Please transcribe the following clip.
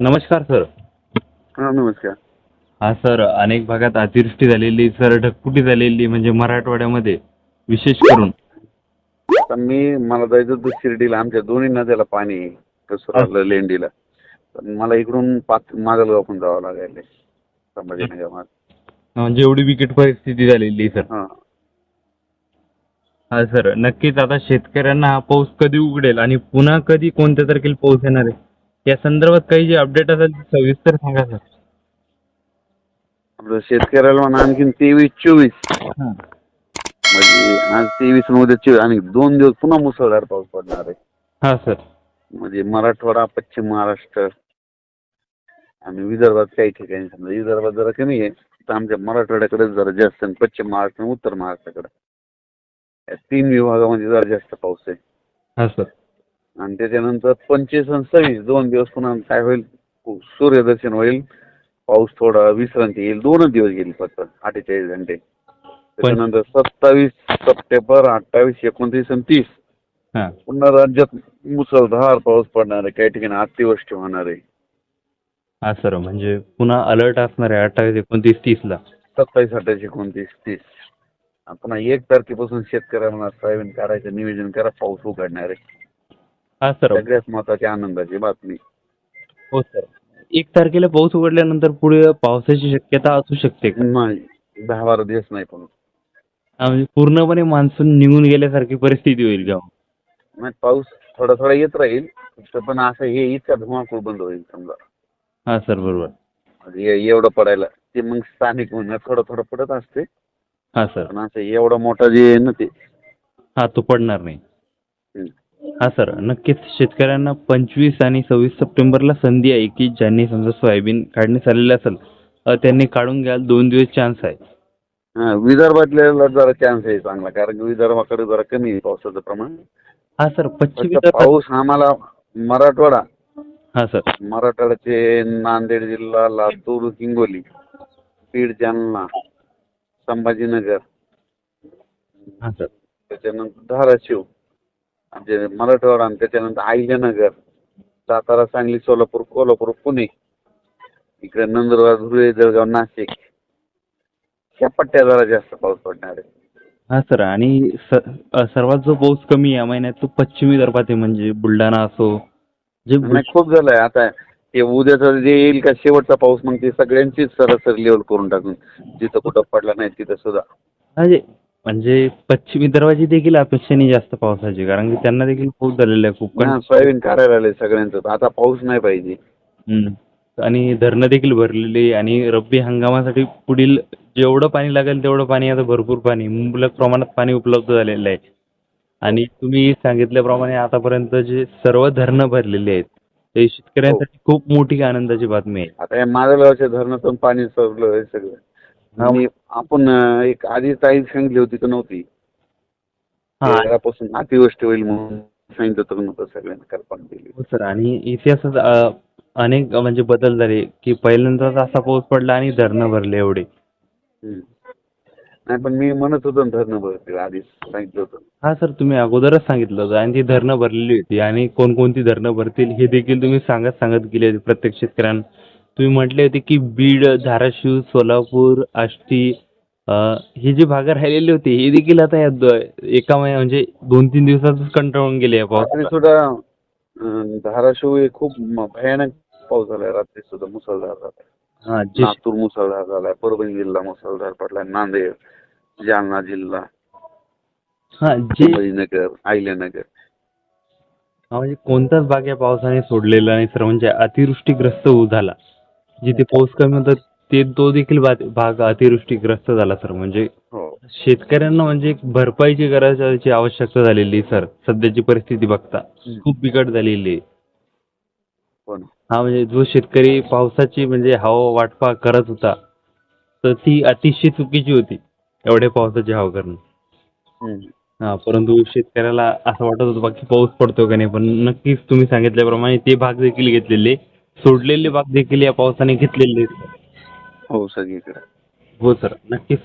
नमस्कार सर. हा नमस्कार. हा सर अनेक भागात अतिवृष्टी झालेली सर ढगफुटी झालेली म्हणजे मराठवाड्यामध्ये विशेष करून. मी मला जायचं होतं शिर्डीला आमच्या दोन्ही नद्याला पाणी आहे कसुराला लेंडीला. मला इकडून पाच माजलगाव पण जावं लागायला संभाजीनगर मार्ग. म्हणजे एवढी बिकट परिस्थिती झालेली सर. हा. हा सर नक्कीच आता शेतकऱ्यांना हा पाऊस कधी उघडेल आणि पुन्हा कधी कोणत्या तारखेला पाऊस येणार आहे? या संदर्भात काही जे अपडेट असेल ते सविस्तर सांगा सर. आपलं शेतकऱ्याला म्हणा आणखीन तेवीस चोवीस. म्हणजे आज तेवीस आणि उद्या चोवीस. आणि दोन दिवस पुन्हा मुसळधार पाऊस पडणार आहे. हा सर. म्हणजे मराठवाडा पश्चिम महाराष्ट्र आणि विदर्भात काही ठिकाणी समजा. विदर्भात जरा कमी आहे. तर आमच्या मराठवाड्याकडेच जरा जास्त आणि पश्चिम महाराष्ट्र आणि उत्तर महाराष्ट्राकडे. या तीन विभागामध्ये जरा जास्त पाऊस आहे. हा सर. आणि त्याच्यानंतर पंचवीस आणि सव्वीस दोन दिवस पुन्हा काय होईल? सूर्यदर्शन होईल. पाऊस थोडा विश्रांती येईल. दोनच दिवस गेली फक्त अठ्ठेचाळीस घंटे. त्याच्यानंतर सत्तावीस सप्टेंबर अठ्ठावीस एकोणतीस आणि तीस. पुन्हा राज्यात मुसळधार पाऊस पडणार आहे. काही ठिकाणी अतिवृष्टी होणार आहे. हा सर म्हणजे पुन्हा अलर्ट असणार आहे अठ्ठावीस एकोणतीस तीसला सत्तावीस अठ्ठावीस एकोणतीस तीस. पुन्हा एक तारखेपासून शेतकऱ्यांना सोयाबीन काढायचं नियोजन करा. पाऊस उघडणार आहे. सगळ्यात महत्वाची आनंदाची बातमी. हो सर. एक तारखेला पाऊस उघडल्यानंतर पुढे पावसाची शक्यता असू शकते का? नाही दहा बारा दिवस नाही पण. हा, म्हणजे पूर्णपणे मान्सून निघून गेल्यासारखी परिस्थिती होईल का? नाही पाऊस थोडा थोडा येत राहील फक्त पण असं हे इतका धुमाकूळ बंद होईल समजा. हा सर बरोबर. म्हणजे ए- एवढं पडायला ते मग स्थानिक म्हणून थोडं थोडं पडत असते. हा सर. पण असं एवढा मोठा जे आहे ना ते. हा तो पडणार नाही. हा सर नक्कीच शेतकऱ्यांना पंचवीस आणि सव्वीस सप्टेंबरला संधी आहे की ज्यांनी समजा सोयाबीन काढण्यास आलेलं असेल अ, त्यांनी काढून घ्याल दोन दिवस चान्स आहे. हा विदर्भातल्याला जरा चान्स आहे चांगला कारण की विदर्भाकडे जरा कमी आहे पावसाचं प्रमाण. हा सर पश्चिम फक्त विदर्भात पाऊस आम्हाला मराठवाडा. हा सर. मराठवाड्याचे नांदेड जिल्हा लातूर हिंगोली बीड जालना संभाजीनगर. हा सर. त्याच्यानंतर धाराशिव. म्हणजे मराठवाडा आणि त्याच्यानंतर अहिल्यानगर सातारा सांगली सोलापूर कोल्हापूर पुणे. इकडे नंदुरबार धुळे जळगाव नाशिक. ह्या पट्ट्या जरा जास्त पाऊस पडणार आहे. हा सर आणि स अ, सर्वात जो पाऊस कमी या महिन्यात तो पश्चिम विदर्भात आहे म्हणजे बुलढाणा असो जे बुल- नाही खूप झालंय. आता ते उद्याचं जे येईल का शेवटचा पाऊस मग ते सगळ्यांचीच सरासरी लेवल करून टाकून जिथं कुठं पडला नाही तिथं सुद्धा. म्हणजे म्हणजे पश्चिम विदर्भाची देखील अपेक्षा नाही जास्त पावसाची कारण की त्यांना देखील पाऊस झालेला आहे खूप हा, सोयाबीन काढायला आले सगळ्यांचं. आता पाऊस नाही पाहिजे. हम्म. आणि धरणं देखील भरलेली आणि रब्बी हंगामासाठी पुढील जेवढं पाणी लागेल तेवढं पाणी आता भरपूर पाणी मुबलक प्रमाणात पाणी उपलब्ध झालेलं आहे. आणि तुम्ही सांगितल्याप्रमाणे आतापर्यंत जे सर्व धरणं भरलेली आहेत ते शेतकऱ्यांसाठी खूप मोठी आनंदाची बातमी आहे. आता या माजलगावच्या धरणातून पाणी सोडलं हे सगळं. आणि आपण अं, एक आधी ताई सांगितली होती तर नव्हती. हा. तेरापासून अतिवृष्टी होईल म्हणून सांगितलं तर नव्हतं सगळ्यांना कल्पना दिली हो सर आणि इतिहासात अनेक म्हणजे बदल झाले की पहिल्यांदाच असा पाऊस पडला आणि धरणं भरले एवढे. नाही पण मी म्हणत होतो धरणं भरतील आधीच सांगितलं होतं. हा सर तुम्ही अगोदरच सांगितलं होतं आणि ती धरणं भरलेली होती आणि कोणकोणती धरणं भरतील हे देखील तुम्ही सांगत सांगत गेले प्रत्येक शेतकऱ्यांना तुम्ही म्हटले होते की बीड धाराशिव सोलापूर आष्टी हे जे भाग राहिलेले होते हे देखील आता या द- एका महिन्या म्हणजे दोन तीन दिवसातच कंटाळून गेले या रात्री सुद्धा अं, धाराशिव हे खूप म- भयानक पाऊस झालाय रात्री सुद्धा मुसळधार झालाय. हा जे लातूर मुसळधार झालाय परभणी जिल्हा मुसळधार पडलाय नांदेड जालना जिल्हा हा जे संभाजीनगर अहिल्यानगर. हा म्हणजे कोणताच भाग या पावसाने सोडलेला नाही सर म्हणजे अतिवृष्टीग्रस्त होऊ झाला. जिथे पाऊस कमी होता ते तो देखील भाग अतिवृष्टीग्रस्त झाला सर. म्हणजे हो. शेतकऱ्यांना म्हणजे भरपाईची गरजाची आवश्यकता झालेली आहे, सर. सध्याची परिस्थिती बघता. खूप बिकट झालेली. आहे हो हा म्हणजे जो शेतकरी पावसाची म्हणजे हवा वाटपा करत होता तर ती अतिशय चुकीची होती एवढ्या पावसाची हवा करणं. हा परंतु शेतकऱ्याला असं वाटत होतं बा की पाऊस पडतो का नाही पण नक्कीच तुम्ही सांगितल्याप्रमाणे ते भाग देखील घेतलेले. सोडलेले भाग देखील या पावसाने घेतलेले. हो सगळीकडे. हो सर. नक्कीच.